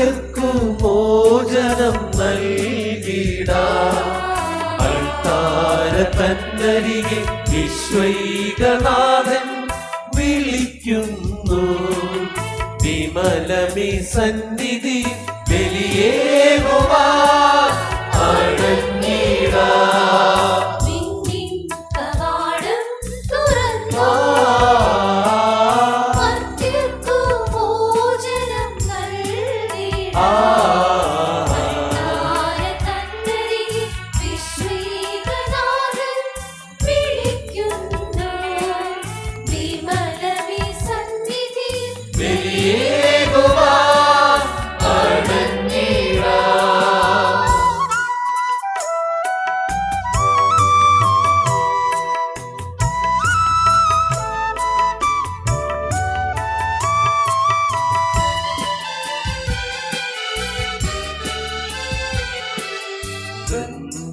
പാപികൾക്കു മോചനം നൽകിട. അൾത്താര തന്നരികെ വിശ്വൈകനാഥൻ വിളിക്കുന്നു. വിമലമി സന്നിധി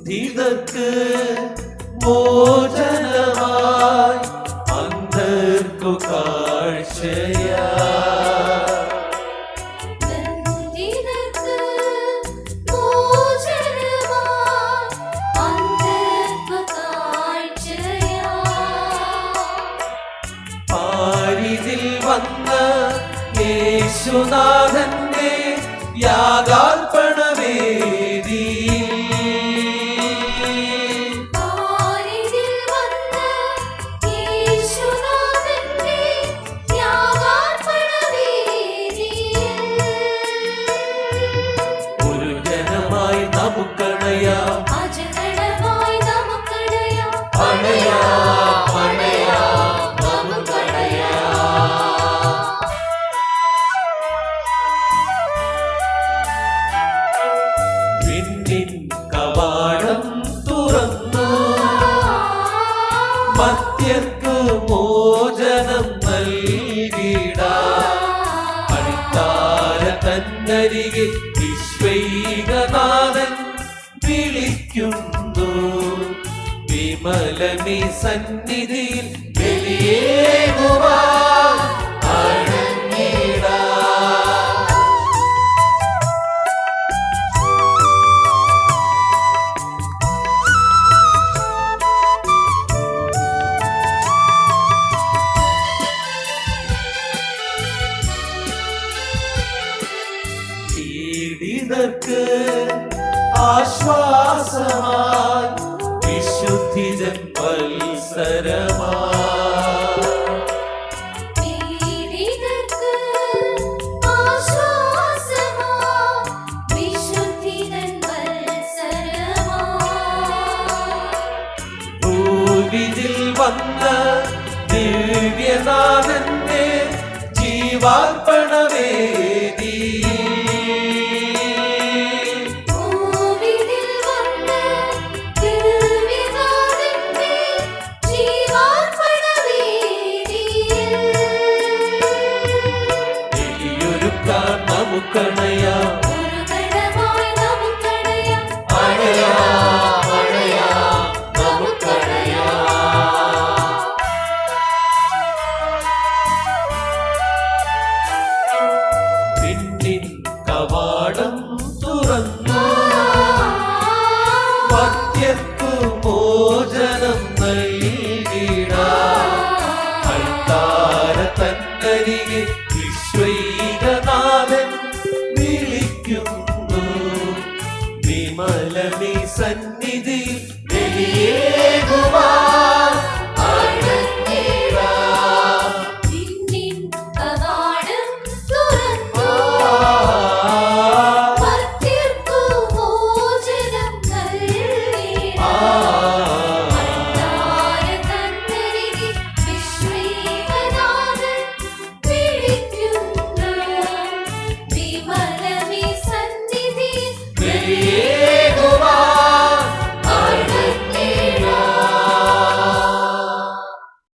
ബന്ധിതർക്ക് മോചനമായി അന്ധർക്കു കാഴ്ചയാ. വന്ന യേശുനാഥന്റെ യാഗാർപ്പണവേദിയിൽ നമുക്കണയാം. കവാടം തുറന്നു. മത്യർക്ക് മോചനം നൽകിടാ. അടിത്താര തന്നരികെ വിളിക്കുന്നു വിമലമി സന്നിധിയിൽ അടങ്ങിടാ. പീഡിതർക്ക് ആശ്വാസമായി. വിശുദ്ധിജൻ ഭൂവിതിൽ വന്ന ദിവ്യനാഥന്റെ ജീവാർപ്പണവേദി നമുക്കണയാം കവാടം തുറന്നു. മത്യർക്കു മോചനം നൽകിടാ അൾത്താര బలమే సన్నిధి వెలియేగువా